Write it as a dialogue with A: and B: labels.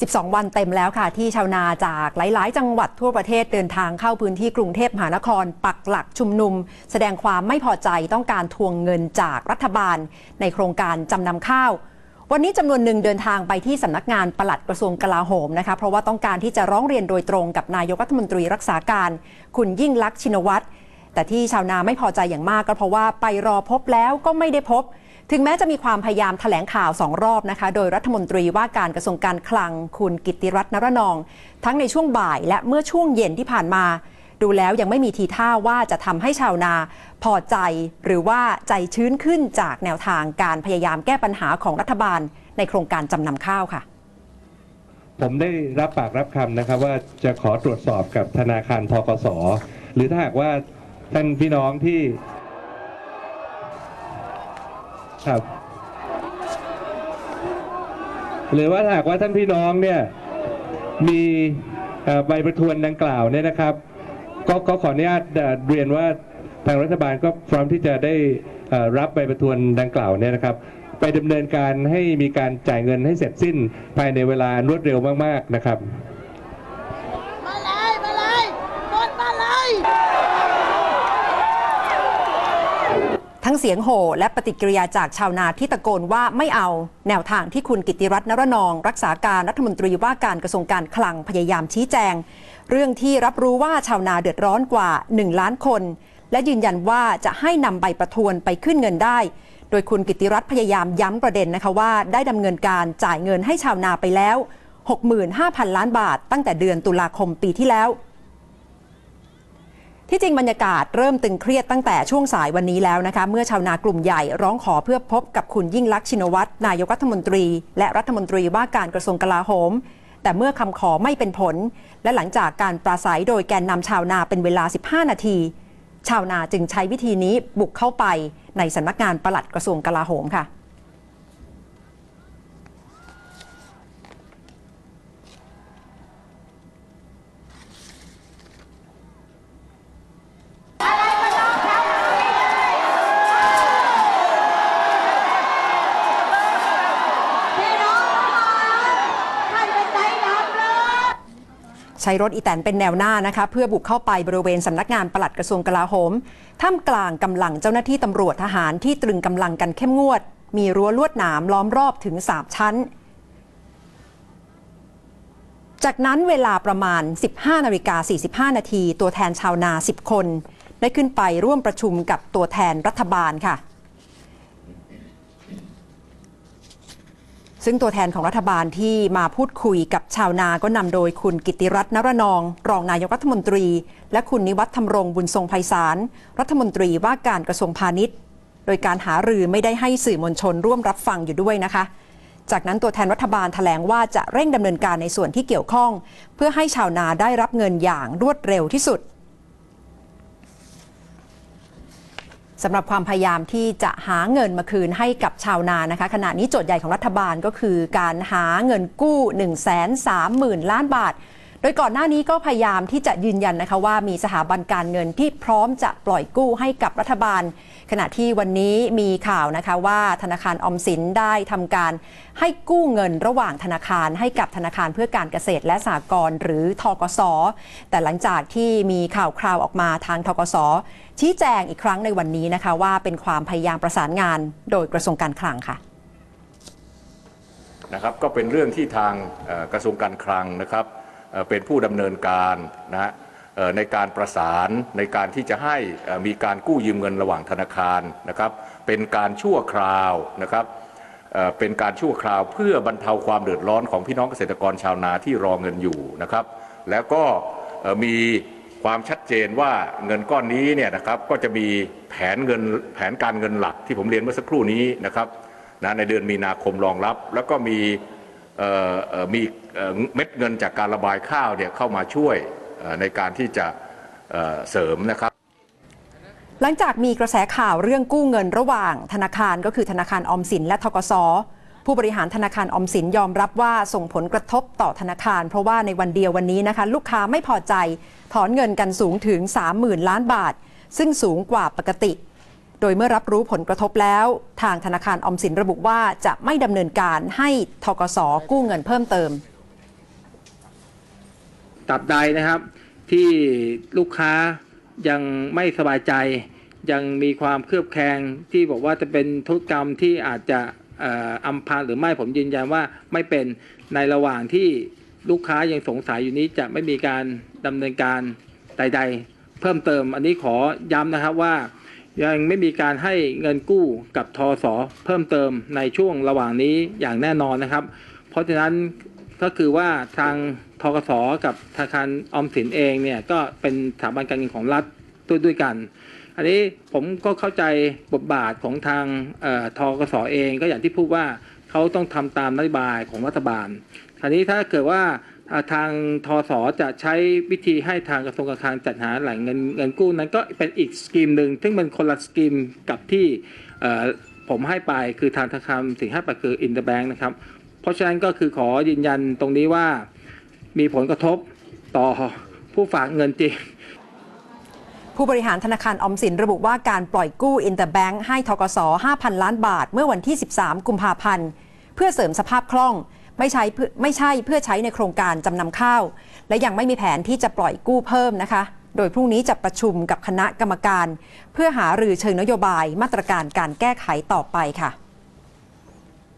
A: 12 วันเต็มแล้วค่ะ ที่ชาวนาจากหลาย ๆ จังหวัดทั่วประเทศเดินทางเข้าพื้นที่กรุงเทพมหานคร ปักหลักชุมนุม แสดงความไม่พอใจต้องการทวงเงินจากรัฐบาล ในโครงการจำนำข้าว วันนี้จำนวนหนึ่งเดินทางไปที่สำนักงานปลัดกระทรวงกลาโหมนะคะเพราะว่าต้องการที่จะร้องเรียนโดยตรงกับนายกรัฐมนตรีรักษาการ คุณยิ่งลักษณ์ชินวัตร แต่ที่ชาวนาไม่พอใจอย่างมากก็เพราะว่าไปรอพบแล้วก็ไม่ได้พบ ถึงแม้จะมีความพยายามแถลงข่าวสองรอบนะคะ โดยรัฐมนตรีว่าการกระทรวงการคลังคุณกิตติรัตน์นรนอง ทั้งในช่วงบ่ายและเมื่อช่วงเย็นที่ผ่านมา ดูแล้วยังไม่มีทีท่าว่าจะทำให้ชาวนา พอใจหรือว่าใจชื้นขึ้นจากแนวทางการพยายามแก้ปัญหาของรัฐบาล ในโครงการจำนำข้าวค่ะ
B: ผมได้รับปากรับคำนะครับว่าจะขอตรวจสอบกับธนาคารทกสหรือถ้าหากว่า ท่านพี่น้องที่ครับ หรือว่าหากว่าท่านพี่น้องเนี่ย มีใบประทวนดังกล่าวเนี่ยนะครับ ก็ขออนุญาตเรียนว่าทางรัฐบาลก็พร้อมที่จะได้รับใบประทวนดังกล่าวเนี่ยนะครับ ไปดำเนินการให้มีการจ่ายเงินให้เสร็จสิ้นภายในเวลารวดเร็วมาก ๆนะครับ
C: มาเลยมาเลยกดมาเลย
A: ทั้งเสียงโห่และปฏิกิริยาจากชาวนาที่ตะโกนว่าไม่เอาแนวทางที่คุณกิติรัตน์นรนอง รักษาการรัฐมนตรีว่าการกระทรวงการคลังพยายามชี้แจง เรื่องที่รับรู้ว่าชาวนาเดือดร้อนกว่า 1 ล้านคน และยืนยันว่าจะให้นำใบประทวนไปขึ้นเงินได้ โดยคุณกิตติรัตน์พยายามย้ำประเด็นนะคะว่า ได้ดำเนินการจ่ายเงินให้ชาวนาไปแล้ว 65,000 ล้านบาท ตั้งแต่เดือนตุลาคมปีที่แล้ว ที่จริงบรรยากาศเริ่มตึงเครียดตั้งแต่ช่วงสายวันนี้แล้วนะคะ เมื่อชาวนากลุ่มใหญ่ร้องขอเพื่อพบกับคุณยิ่งลักษณ์ชินวัตรนายกรัฐมนตรี และรัฐมนตรีว่าการกระทรวงกลาโหม แต่เมื่อคำขอไม่เป็นผล และหลังจากการปราศัยโดยแกนนำชาวนาเป็นเวลา 15 นาที ชาวนาจึงใช้วิธีนี้บุกเข้าไปในสำนักงานปลัดกระทรวงกลาโหมค่ะ
C: พี่น้องทั้งหลายท่านเป็นใจดำเลย
A: ใช้รถอีแตนเป็นแนวหน้านะคะ เพื่อบุกเข้าไปบริเวณสำนักงานปลัดกระทรวงกลาโหม ท่ามกลางกำลังเจ้าหน้าที่ตำรวจทหารที่ตรึงกำลังกันเข้มงวด มีรั้วลวดหนามล้อมรอบถึง 3 ชั้น จากนั้นเวลาประมาณ 15นาฬิกา45 นาที ตัวแทนชาวนา 10 คน ได้ขึ้นไปร่วมประชุมกับตัวแทนรัฐบาลค่ะ ซึ่งตัวแทนของรัฐบาลที่มาพูดคุยกับชาวนาก็นำโดยคุณกิติรัตน์นรนอง รองนายกรัฐมนตรี และคุณนิวัฒน์ธรรมรงบุญทรงไพศาลรัฐมนตรีว่าการกระทรวงพาณิชย์ โดยการหารือไม่ได้ให้สื่อมวลชนร่วมรับฟังอยู่ด้วยนะคะ จากนั้นตัวแทนรัฐบาลแถลงว่าจะเร่งดำเนินการในส่วนที่เกี่ยวข้อง เพื่อให้ชาวนาได้รับเงินอย่างรวดเร็วที่สุด สำหรับความพยายามที่จะหาเงินมาคืนให้กับชาวนานะคะ ขณะนี้โจทย์ใหญ่ของรัฐบาลก็คือการหาเงินกู้ 1 3 0 0 0 0 ล้านบาท โดยก่อนหน้านี้ก็พยายามที่จะยืนยันนะคะว่ามีสถาบันการเงินที่พร้อมจะปล่อยกู้ให้กับรัฐบาล ขณะที่วันนี้มีข่าวนะคะว่าธนาคารอมสินได้ทำการให้กู้เงินระหว่างธนาคารให้กับธนาคารเพื่อการเกษตรและสหกรณ์หรือทกส แต่หลังจากที่มีข่าวคราวออกมาทางทกส ชี้แจงอีกครั้งในวันนี้นะคะว่าเป็นความพยายามประสานงาน โดยกระทรวงการคลังค่ะ
D: นะครับก็เป็นเรื่องที่ทางกระทรวงการคลังนะครับ เป็นผู้ดำเนินการนะฮะในการประสานในการที่จะให้มีการกู้ยืมเงินระหว่างธนาคารนะครับเป็นการชั่วคราวนะครับเป็นการชั่วคราวเพื่อบรรเทาความเดือดร้อนของพี่น้องเกษตรกรชาวนาที่รอเงินอยู่นะครับ แล้วก็มีความชัดเจนว่าเงินก้อนนี้เนี่ยนะครับก็จะมีแผนเงินแผนการเงินหลักที่ผมเรียนเมื่อสักครู่นี้นะครับนะในเดือนมีนาคมรองรับ แล้วก็มี มีเม็ดเงินจากการระบายข้าวเนี่ยเข้ามาช่วยในการที่จะเอ่อเสริมนะครับ
A: หลังจากมีกระแสข่าวเรื่องกู้เงินระหว่างธนาคารก็คือธนาคารออมสินและทกสผู้บริหารธนาคารออมสินยอมรับว่าส่งผลกระทบต่อธนาคาร เพราะว่าในวันเดียววันนี้นะคะ ลูกค้าไม่พอใจ ถอนเงินกันสูงถึง 30,000 ล้านบาท ซึ่งสูงกว่าปกติ โดยเมื่อรับรู้ผลกระทบแล้ว ทางธนาคารอมสินระบุว่าจะไม่ดำเนินการให้ทกสกู้เงินเพิ่มเติม
E: ตราบใดนะครับ ที่ลูกค้ายังไม่สบายใจ ยังมีความเครือบแคลงที่บอกว่าจะเป็นธุรกรรมที่อาจจะอ่ออำพางหรือไม่ผมยืนยันว่าไม่เป็นในระหว่างที่ลูกค้ายังสงสัยอยู่นี้จะไม่มีการดำเนินการใด ๆ เพิ่มเติมอันนี้ขอย้ำนะครับว่า ยังไม่มีการให้เงินกู้กับทอสอเพิ่มเติมในช่วงระหว่างนี้อย่างแน่นอนนะครับ เพราะฉะนั้นก็คือว่าทางทกสกับธนาคารออมสินเองเนี่ยก็เป็นสถาบันการเงินของรัฐด้วยด้วยกัน อันนี้ผมก็เข้าใจบทบาทของทางเอ่อทกสเองก็อย่างที่พูดว่าเขาต้องทำตามนโยบายของรัฐบาลครานี้ถ้าเกิดว่า ทางทสจะใช้วิธีให้ทางกระทรวงการคลังจัดหาแหล่งเงินเงินกู้นั้นก็เป็นอีกสกีมหนึ่งซึ่งเป็นคนละสกีมกับที่ผมให้ไปคือทางธนาคารสิ่งห้ไปคืออินเตอร์แบงค์นะครับ เพราะฉะนั้นก็คือขอยืนยันตรงนี้ว่ามีผลกระทบต่อผู้ฝากเงินจริง
A: ผู้บริหารธนาคารออมสินระบุว่าการปล่อยกู้อินเตอร์แบงค์ให้ทกส 5,000 ล้านบาท เมื่อวันที่ 13 กุมภาพันธ์ เพื่อเสริมสภาพคล่อง ไม่ใช้เพื่อไม่ใช่เพื่อใช้ในโครงการจำนำข้าว และยังไม่มีแผนที่จะปล่อยกู้เพิ่มนะคะ โดยพรุ่งนี้จะประชุมกับคณะกรรมการ เพื่อหารือเชิงนโยบายมาตรการการแก้ไขต่อไปค่ะ